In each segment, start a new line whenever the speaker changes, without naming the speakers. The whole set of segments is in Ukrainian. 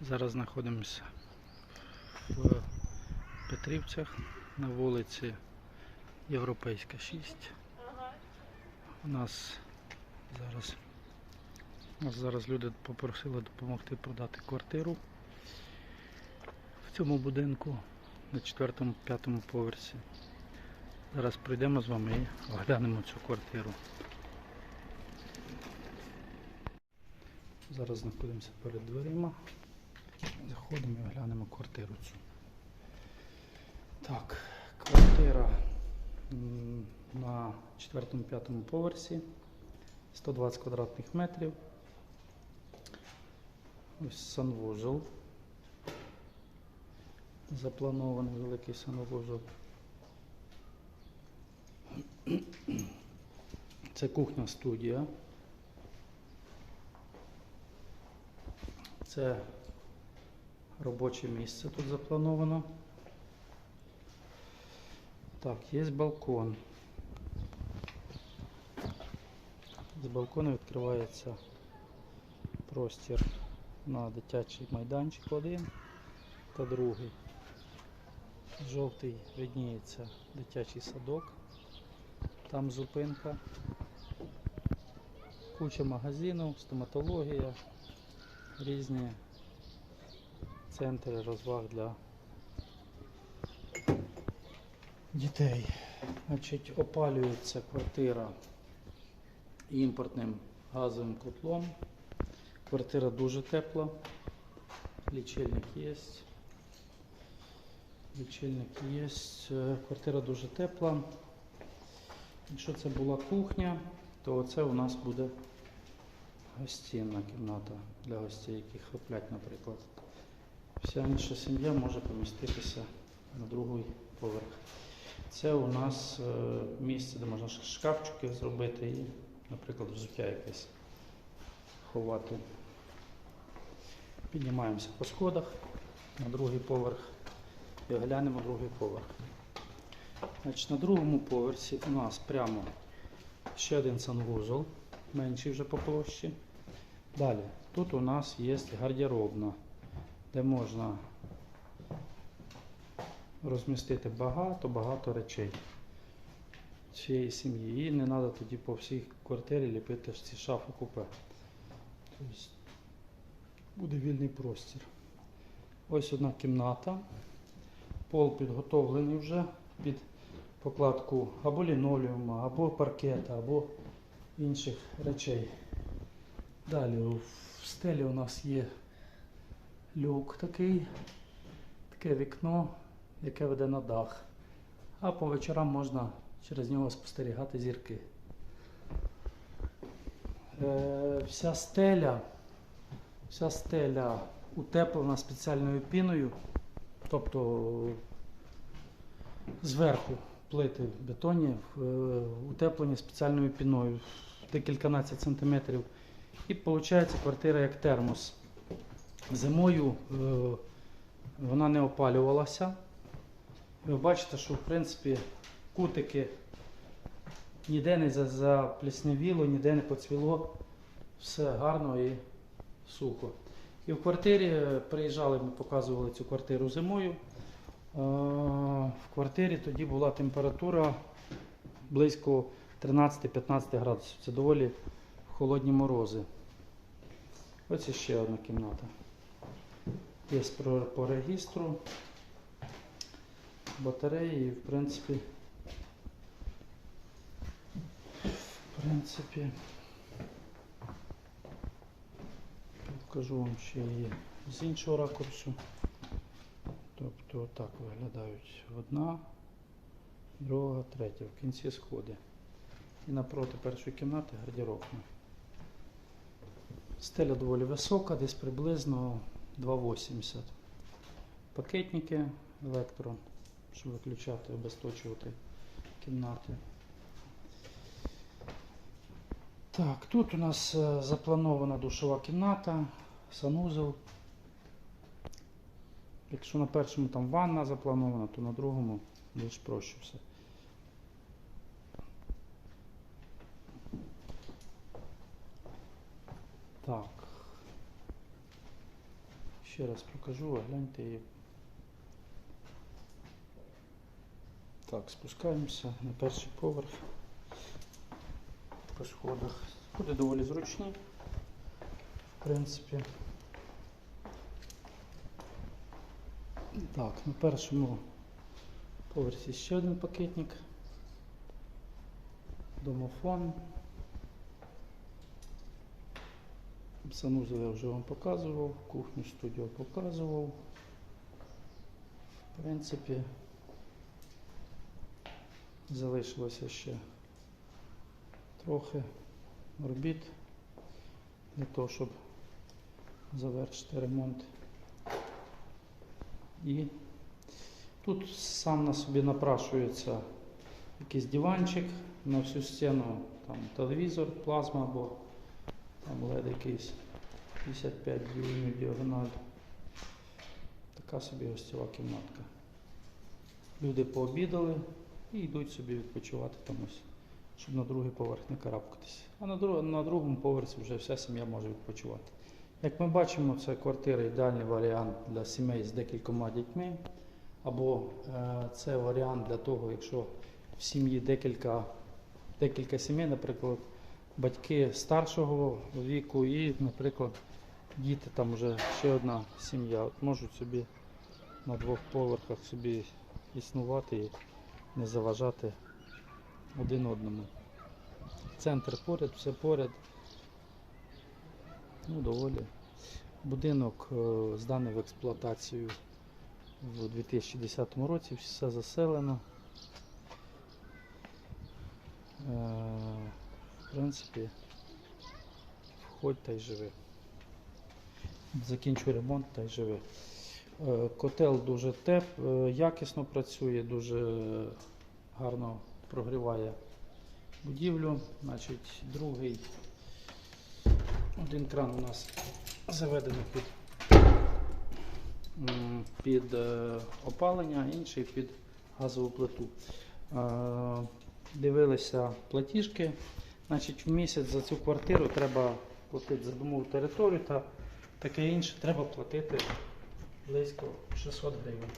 Зараз знаходимося в Петрівцях на вулиці Європейська 6. У нас зараз, нас зараз люди попросили допомогти продати квартиру в цьому будинку на 4-5 поверсі. Зараз прийдемо з вами і оглянемо цю квартиру. Зараз знаходимося перед дверима. Заходимо і оглянемо квартиру цю. Так, квартира на 4-5 поверсі. 120 квадратних метрів. Ось санвузол. Запланований великий санвузол. Це кухня студія. Це робоче місце тут заплановано. Так, є балкон. З балкону відкривається простір на дитячий майданчик один та другий. Жовтий видніється дитячий садок. Там зупинка. Куча магазинів, стоматологія, різні центри розваг для дітей. Значить, опалюється квартира імпортним газовим котлом. Квартира дуже тепла. Лічильник є. Лічильник є. Е, Квартира дуже тепла. Якщо це була кухня, то це у нас буде гостинна кімната для гостей, які храплять, наприклад. Вся інша сім'я може поміститися на другий поверх. Це у нас е, місце, де можна шкафчики зробити і, наприклад, взуття якесь ховати. Піднімаємося по сходах на другий поверх і оглянемо другий поверх. Значить, на другому поверсі у нас прямо ще один санвузол, менший вже по площі. Далі, тут у нас є гардеробна, де можна розмістити багато-багато речей цієї сім'ї. І не треба тоді по всій квартирі ліпити ці шафи купе. Тобто буде вільний простір. Ось одна кімната. Пол підготовлений вже під покладку або лінолеума, або паркета, або інших речей. Далі в стелі у нас є люк такий, таке вікно, яке веде на дах. А по вечорам можна через нього спостерігати зірки. Е, вся стеля, вся стеля утеплена спеціальною піною, тобто зверху плити бетонні е, утеплені спеціальною піною декільканадцять сантиметрів. І виходить квартира як термос. Зимою е, вона не опалювалася. Ви бачите, що в принципі кутики ніде не за- запліснявіло, ніде не поцвіло. Все гарно і сухо. І в квартирі е, приїжджали, ми показували цю квартиру зимою. Е, В квартирі тоді була температура близько 13-15 градусів. Це доволі холодні морози. Ось ще одна кімната. Є по, регістру, батареї і в принципі. В принципі. Покажу вам ще її з іншого ракурсу. Тобто так виглядають одна, друга, третя. В кінці сходи. І напроти першої кімнати гардеробна. Стеля доволі висока, десь приблизно 2,80. Пакетники електро, щоб виключати, обесточувати кімнати. Так, тут у нас е, запланована душова кімната, санузел. Якщо на першому там ванна запланована, то на другому більш проще все. Так. Ще раз покажу, а гляньте її. Так, спускаємося на перший поверх по сходах. Сходи доволі зручні, в принципі. Так, на першому поверсі ще один пакетник. Домофон. Санузел я вже вам показував, кухню студію показував. В принципі, залишилося ще трохи робіт для того, щоб завершити ремонт. І тут сам на собі напрашується якийсь диванчик на всю стіну, там телевізор, плазма або там LED якийсь 55 дюймів діагональ. Така собі гостєва кімнатка. Люди пообідали і йдуть собі відпочивати там ось, щоб на другий поверх не карабкатися. А на, друг, на другому поверсі вже вся сім'я може відпочивати. Як ми бачимо, це квартира ідеальний варіант для сімей з декількома дітьми. Або е, це варіант для того, якщо в сім'ї декілька, декілька сімей, наприклад, батьки старшого віку і, наприклад, діти там вже ще одна сім'я. От можуть собі на двох поверхах собі існувати і не заважати один одному. Центр поряд, все поряд. Ну, доволі. Будинок е, зданий в експлуатацію в 2010 році, все заселено. Е, В принципі, входь та й живи. Закінчуй ремонт та й живи. Е, Котел дуже теп, е, якісно працює, дуже гарно прогріває будівлю. Значить, другий один кран у нас заведений під, під е, опалення, інший під газову плиту. Дивилися платіжки. Значить, в місяць за цю квартиру треба платити за домову територію та таке інше треба платити близько 600 гривень.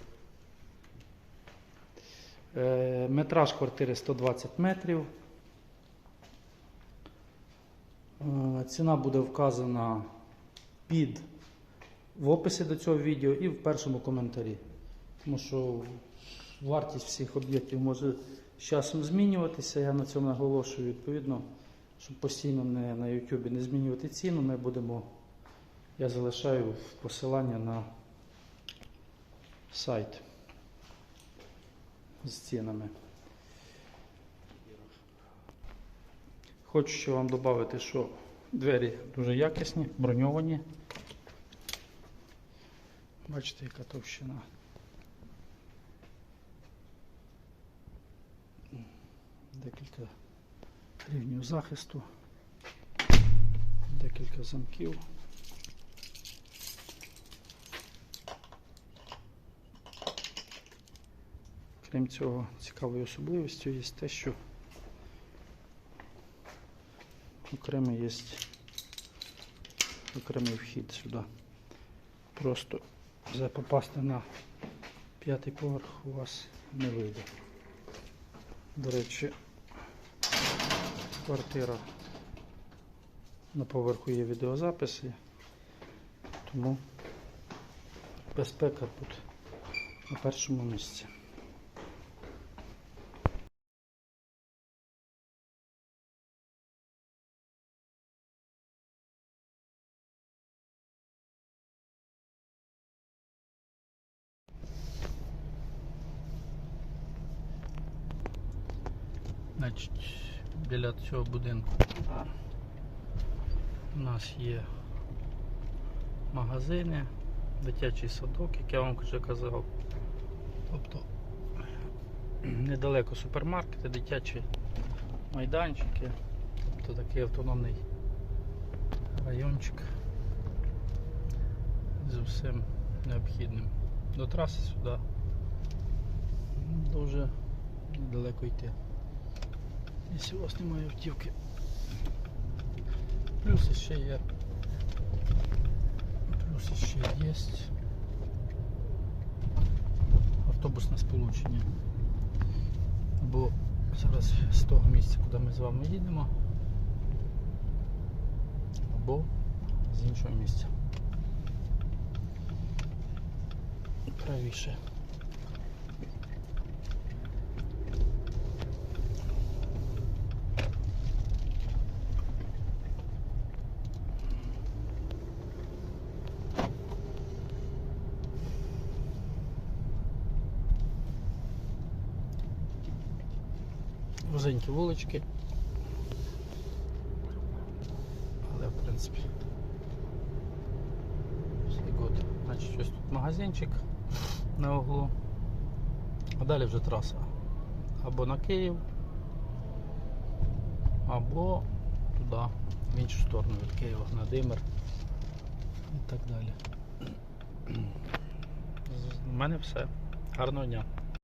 Е, Метраж квартири 120 метрів. Е, Ціна буде вказана під в описі до цього відео і в першому коментарі. Тому що вартість всіх об'єктів може з часом змінюватися. Я на цьому наголошую відповідно, щоб постійно не на YouTube не змінювати ціну. Ми будемо, я залишаю посилання на сайт з цінами. Хочу ще вам додати, що двері дуже якісні, броньовані. Бачите, яка товщина. Декілька рівнів захисту, декілька замків. Крім цього, цікавою особливістю є те, що окремий є окремий вхід сюди. Просто попасти на п'ятий поверх у вас не вийде. До речі, квартира на поверху є відеозаписи, тому безпека тут на першому місці. Значить, біля цього будинку у нас є магазини, дитячий садок, як я вам вже казав. Тобто недалеко супермаркети, дитячі майданчики, тобто такий автономний райончик з усім необхідним. До траси сюди дуже недалеко йти. Якщо у вас немає автівки. Плюс ще є. Плюс ще є. Автобусне сполучення. Або зараз з того місця, куди ми з вами їдемо, або з іншого місця. Правіше. Вузенькі вулички. Але в принципі. Все. Значить, ось тут магазинчик на углу. А далі вже траса. Або на Київ, або туди, в іншу сторону від Києва, на Димир і так далі. У мене все. Гарного дня.